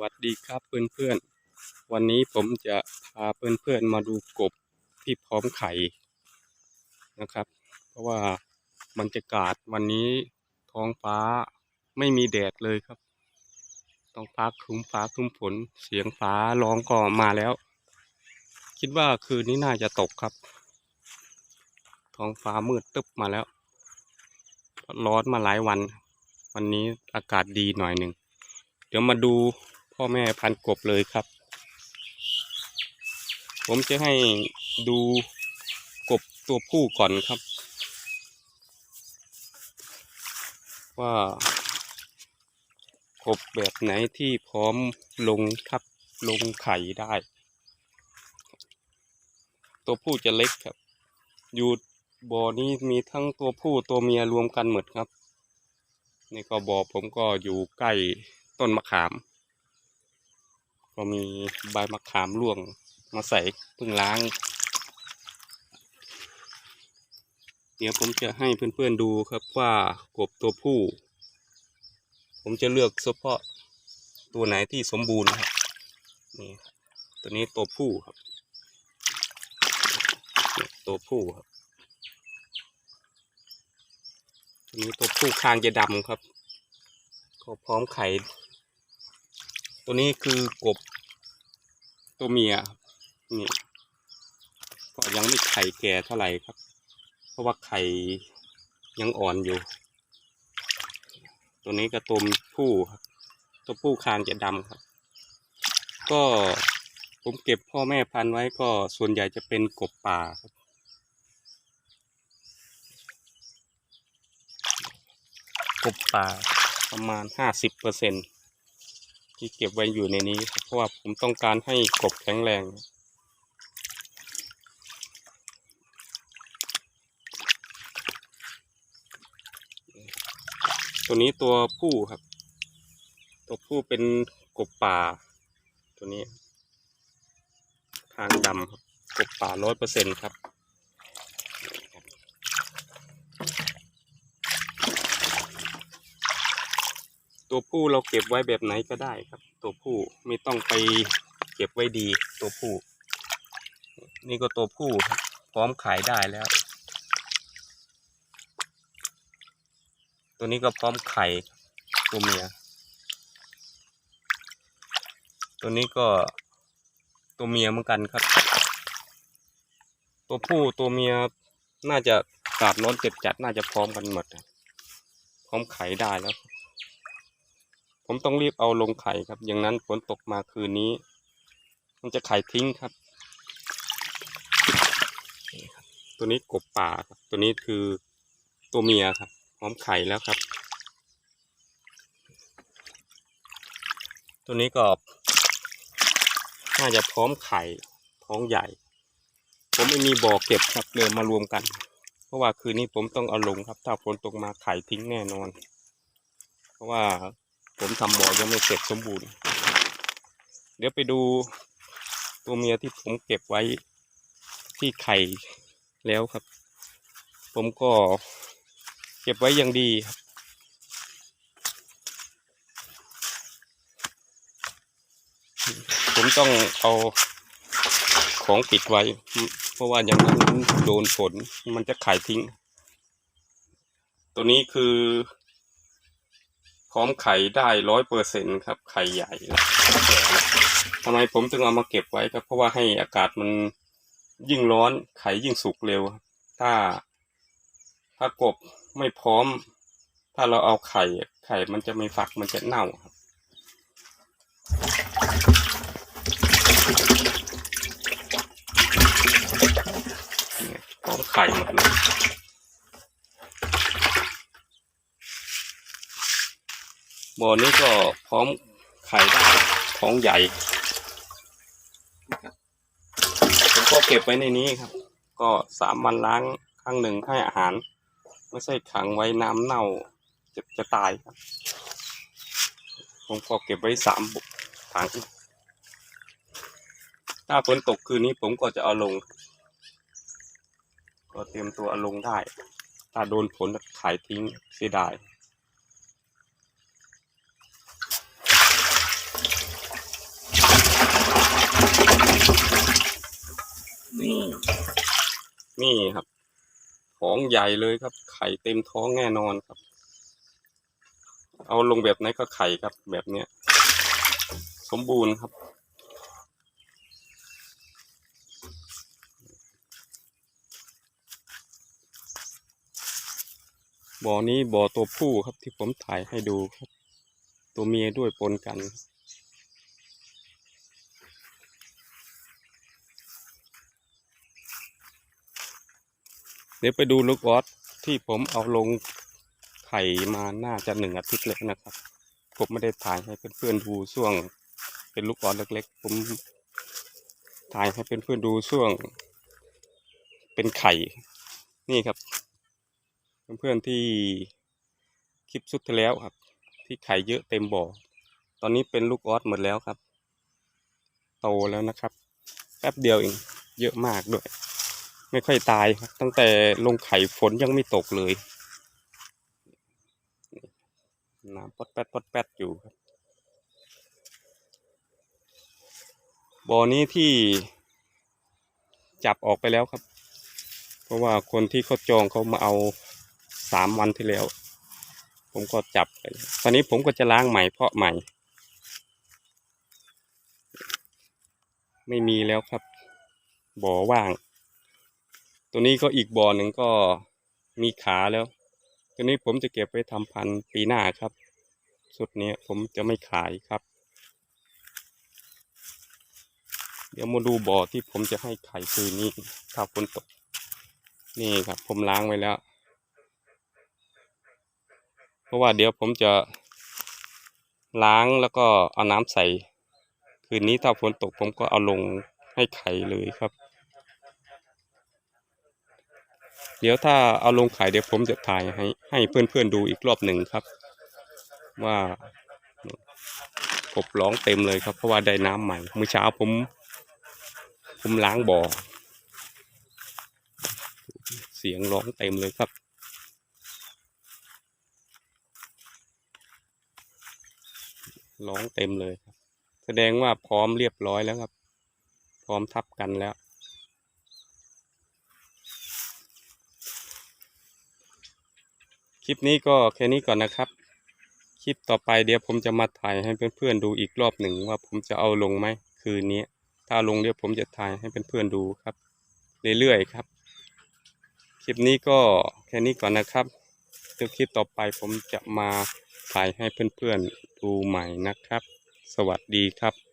วัสดีครับเพื่อนๆ วันนี้ผมจะพาเพื่อนๆมาดูกบที่พร้อมไข่นะครับ เพราะว่าบรรยากาศวันนี้ท้องฟ้าไม่มีแดดเลยครับ ต้องฟ้าครึ้มฟ้าครึ้มฝนเสียงฟ้าร้องก็มาแล้ว คิดว่าคืนนี้น่าจะตกครับ ท้องฟ้ามืดตึ๊บมาแล้ว ร้อนมาหลายวัน วันนี้อากาศดีหน่อยหนึ่งเดี๋ยวมาดู พ่อแม่พันกบเลยครับ ผมจะให้ดูกบตัวผู้ก่อนครับ ว่ากบแบบไหนที่พร้อมลงทับลงไข่ได้ ตัวผู้จะเล็กครับ อยู่บ่อนี้มีทั้งตัวผู้ตัวเมียรวมกันหมดครับ นี่ก็บ่อผมก็อยู่ใกล้ต้นมะขาม ก็มีใบมะขามร่วงมาใส่เพิ่งล้าง เดี๋ยวผมจะให้เพื่อนๆดูครับว่ากบตัวผู้ ผมจะเลือกเฉพาะตัวไหนที่สมบูรณ์ครับนี่ตัวนี้ตัวผู้ครับตัวผู้ครับตัวนี้ตัวผู้คางจะดำครับก็พร้อมไข่ ตัวนี้คือกบตัวเมียนี่ก็ยังไม่ไข่แก่เท่าไหร่ครับ เพราะว่าไข่ยังอ่อนอยู่ ตัวนี้ก็ตัวผู้ครับ ตัวผู้คางจะดำครับ ก็ผมเก็บพ่อแม่พันธุ์ไว้ก็ส่วนใหญ่จะเป็นกบป่าครับกบป่าประมาณห้าสิบเปอร์เซ็นต์ ที่เก็บไว้อยู่ในนี้ครับเพราะว่าผมต้องการให้กบแข็งแรง ตัวนี้ตัวผู้ครับ ตัวผู้เป็นกบป่า ตัวนี้ ทางดำครับ กบป่าร้อยเปอร์เซ็นครับ ตัวผู้เราเก็บไว้แบบไหนก็ได้ครับ ตัวผู้ไม่ต้องไปเก็บไว้ดีตัวผู้ นี่ก็ตัวผู้พร้อมขายได้แล้ว ตัวนี้ก็พร้อมไข่ตัวเมีย ตัวนี้ก็ตัวเมียเหมือนกันครับ ตัวผู้ตัวเมียน่าจะกาดร้อนเจ็ดจัดน่าจะพร้อมกันหมด พร้อมไข่ได้แล้ว ผมต้องรีบเอาลงไข่ครับ อย่างนั้นฝนตกมาคืนนี้ มันจะไข่ทิ้งครับ ตัวนี้กบป่าครับ ตัวนี้คือตัวเมียครับพร้อมไข่แล้วครับ ตัวนี้ก็น่าจะพร้อมไข่ท้องใหญ่ ผมไม่มีบ่อเก็บครับเลยมารวมกัน เพราะว่าคืนนี้ผมต้องเอาลงครับ ถ้าฝนตกมาไข่ทิ้งแน่นอน เพราะว่า ผมทำบ่อยังไม่เสร็จสมบูรณ์ เดี๋ยวไปดูตัวเมียที่ผมเก็บไว้ที่ไข่แล้วครับ ผมก็เก็บไว้อย่างดีครับผมต้องเอาของปิดไว้ เพราะว่าอย่างนั้นโดนฝนมันจะขายทิ้ง ตัวนี้คือ ร้อมไข่ได้ร้อยเปอร์เซ็นครับ ไข่ใหญ่ทำไมผมถึงเอามาเก็บไว้ครับ เพราะว่าให้อากาศมันยิ่งร้อนไข่ยิ่งสุกเร็ว ถ้าถ้ากบไม่พร้อม ถ้าเราเอาไข่ ไข่มันจะไม่ฝักมันจะเน่าครับพร้อมไข่หมดเลย บ่อนี้ก็พร้อมไข่ได้ท้องใหญ่ผมก็เก็บไว้ในนี้ครับ ก็สามวันล้างครั้งหนึ่งให้อาหาร ไม่ใช่ขังไว้น้ำเน่าจะจะตายครับ ผมก็เก็บไว้สามบุถัง ถ้าฝนตกคืนนี้ผมก็จะเอาลง ก็เตรียมตัวเอาลงได้ ถ้าโดนฝนขายทิ้งเสียดาย นี่นี่ครับ ท้องใหญ่เลยครับ ไข่เต็มท้องแน่นอนครับ เอาลงแบบไหนก็ไข่ครับ แบบเนี้ย สมบูรณ์ครับ บ่อนี้บ่อตัวผู้ครับที่ผมถ่ายให้ดูครับ ตัวเมียด้วยปนกัน เดี๋ยวไปดูลูกออสที่ผมเอาลงไข่มาน่าจะหนึ่งอาทิตย์แล้วนะครับ ผมไม่ได้ถ่ายให้เพื่อนๆดูช่วง เป็นลูกออสเล็กๆ ผมถ่ายให้เพื่อนๆดูช่วง เป็นไข่นี่ครับ เพื่อนๆที่คลิปสุดที่แล้วครับ ที่ไข่เยอะเต็มบ่อ ตอนนี้เป็นลูกออสหมดแล้วครับ โตแล้วนะครับ แป๊บเดียวเองเยอะมากด้วย ไม่ค่อยตายตั้งแต่ลงไข่ฝนยังไม่ตกเลยน้ำปดแป๊ดปดแป๊ดอยู่ครับบ่อนี้ที่จับออกไปแล้วครับ เพราะว่าคนที่เขาจองเขามาเอาสามวันที่แล้ว ผมก็จับไปตอนนี้ผมก็จะล้างใหม่เพาะใหม่ ไม่มีแล้วครับบ่อว่าง ตัวนี้ก็อีกบ่อหนึ่งก็มีขาแล้ว ตัวนี้ผมจะเก็บไว้ทำพันธุ์ปีหน้าครับ สุดนี้ผมจะไม่ขายครับ เดี๋ยวมาดูบ่อที่ผมจะให้ไข่คืนนี้ถ้าฝนตก นี่ครับ ผมล้างไว้แล้ว เพราะว่าเดี๋ยวผมจะล้างแล้วก็เอาน้ำใส่ คืนนี้ถ้าฝนตกผมก็เอาลงให้ไข่เลยครับ เดี๋ยวถ้าเอาลงขายเดี๋ยวผมจะถ่ายให้ให้เพื่อนๆดูอีกรอบหนึ่งครับ ว่ากบร้องเต็มเลยครับ เพราะว่าได้น้ำใหม่เมื่อเช้าผม ผมล้างบ่อ เสียงร้องเต็มเลยครับร้องเต็มเลยครับ แสดงว่าพร้อมเรียบร้อยแล้วครับ พร้อมทับกันแล้ว คลิปนี้ก็แค่นี้ก่อนนะครับ คลิปต่อไปเดี๋ยวผมจะมาถ่ายให้เพื่อนๆดูอีกรอบหนึ่งว่าผมจะเอาลงไหมคืนนี้ ถ้าลงเดี๋ยวผมจะถ่ายให้เพื่อนๆดูครับ เรื่อยๆครับ คลิปนี้ก็แค่นี้ก่อนนะครับเดี๋ยวคลิปต่อไปผมจะมาถ่ายให้เพื่อนๆดูใหม่นะครับ สวัสดีครับ